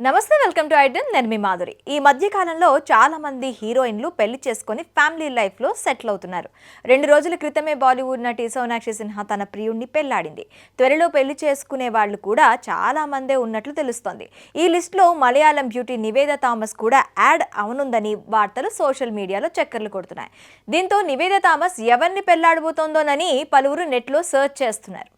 నమస్తే welcome to ఐడన్. నేను మీ మాధురి. ఈ మధ్యకాలంలో చాలామంది హీరోయిన్లు పెళ్ళి చేసుకొని ఫ్యామిలీ లైఫ్లో సెటిల్ అవుతున్నారు. రెండు రోజుల క్రితమే బాలీవుడ్ నటి సోనాక్షి సిన్హా తన ప్రియుణ్ణి పెళ్ళాడింది. త్వరలో పెళ్ళి చేసుకునే వాళ్ళు కూడా చాలామందే ఉన్నట్లు తెలుస్తోంది. ఈ లిస్ట్లో మలయాళం బ్యూటీ నివేద థామస్ కూడా యాడ్ అవనుందని వార్తలు సోషల్ మీడియాలో చక్కర్లు కొడుతున్నాయి. దీంతో నివేద థామస్ ఎవరిని పెళ్ళాడబోతోందోనని పలువురు నెట్లో సర్చ్ చేస్తున్నారు.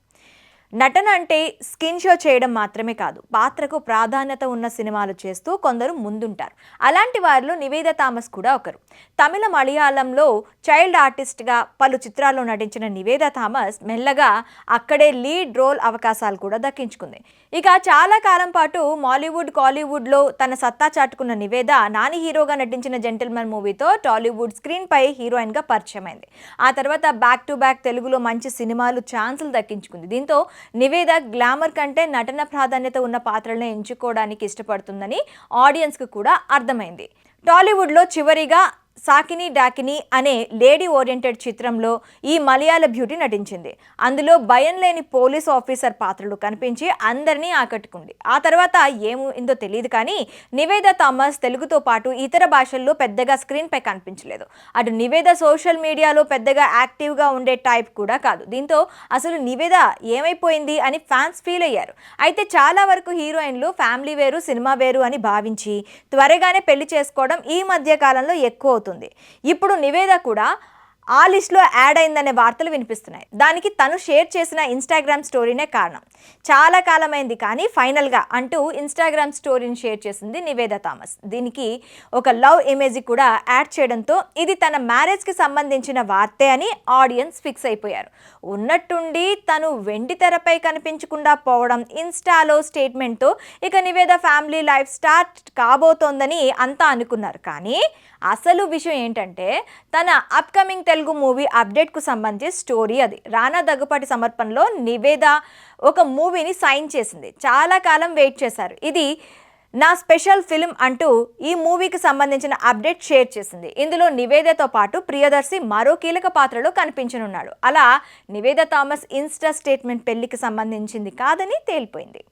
నటన అంటే స్కిన్ షో చేయడం మాత్రమే కాదు పాత్రకు ప్రాధాన్యత ఉన్న సినిమాలు చేస్తూ కొందరు ముందుంటారు. అలాంటి వారిలో నివేద థామస్ కూడా ఒకరు. తమిళ మలయాళంలో చైల్డ్ ఆర్టిస్ట్గా పలు చిత్రాల్లో నటించిన నివేద థామస్ మెల్లగా అక్కడే లీడ్ రోల్ అవకాశాలు కూడా దక్కించుకుంది. ఇక చాలా కాలం పాటు మాలీవుడ్ కాలీవుడ్లో తన సత్తా చాటుకున్న నివేద నాని హీరోగా నటించిన జెంటిల్మెన్ మూవీతో టాలీవుడ్ స్క్రీన్పై హీరోయిన్గా పరిచయమైంది. ఆ తర్వాత బ్యాక్ టు బ్యాక్ తెలుగులో మంచి సినిమాలు ఛాన్సులు దక్కించుకుంది. దీంతో నివేద గ్లామర్ కంటే నటన ప్రాధాన్యత ఉన్న పాత్రలను ఎంచుకోవడానికి ఇష్టపడుతుందని ఆడియన్స్కు కూడా అర్థమైంది. టాలీవుడ్లో చివరిగా సాకిని డాకిని అనే లేడీ ఓరియంటెడ్ చిత్రంలో ఈ మలయాళ బ్యూటీ నటించింది. అందులో భయం లేని పోలీస్ ఆఫీసర్ పాత్రలు కనిపించి అందరినీ ఆకట్టుకుంది. ఆ తర్వాత ఏమైందో తెలియదు కానీ నివేద థామస్ తెలుగుతో పాటు ఇతర భాషల్లో పెద్దగా స్క్రీన్పై కనిపించలేదు. అటు నివేద సోషల్ మీడియాలో పెద్దగా యాక్టివ్గా ఉండే టైప్ కూడా కాదు. దీంతో అసలు నివేద ఏమైపోయింది అని ఫ్యాన్స్ ఫీల్ అయ్యారు. అయితే చాలా వరకు హీరోయిన్లు ఫ్యామిలీ వేరు సినిమా వేరు అని భావించి త్వరగానే పెళ్ళి చేసుకోవడం ఈ మధ్య కాలంలో ఎక్కువ అవుతుంది. ఇప్పుడు నివేద కూడా ఆ లిస్ట్లో యాడ్ అయిందనే వార్తలు వినిపిస్తున్నాయి. దానికి తను షేర్ చేసిన ఇన్స్టాగ్రామ్ స్టోరీనే కారణం. చాలా కాలమైంది కానీ ఫైనల్గా అంటూ ఇన్స్టాగ్రామ్ స్టోరీని షేర్ చేసింది నివేద థామస్. దీనికి ఒక లవ్ ఇమేజ్ కూడా యాడ్ చేయడంతో ఇది తన మ్యారేజ్కి సంబంధించిన వార్తే అని ఆడియన్స్ ఫిక్స్ అయిపోయారు. ఉన్నట్టుండి తను వెండి తెరపై కనిపించకుండా పోవడం ఇన్స్టాలో స్టేట్మెంట్తో ఇక నివేద ఫ్యామిలీ లైఫ్ స్టార్ట్ కాబోతోందని అంతా అనుకున్నారు. కానీ అసలు విషయం ఏంటంటే తన అప్కమింగ్ తెలుగు మూవీ అప్డేట్కు సంబంధించి స్టోరీ అది. రానా దగ్గుపాటి సమర్పణలో నివేద ఒక మూవీని సైన్ చేసింది. చాలా కాలం వెయిట్ చేశారు. ఇది నా స్పెషల్ ఫిల్మ్ అంటూ ఈ మూవీకి సంబంధించిన అప్డేట్ షేర్ చేసింది. ఇందులో నివేదతో పాటు ప్రియదర్శి మరో కీలక పాత్రలో కనిపించనున్నాడు. అలా నివేద థామస్ ఇన్స్టా స్టేట్మెంట్ పెళ్ళికి సంబంధించింది కాదని తేలిపోయింది.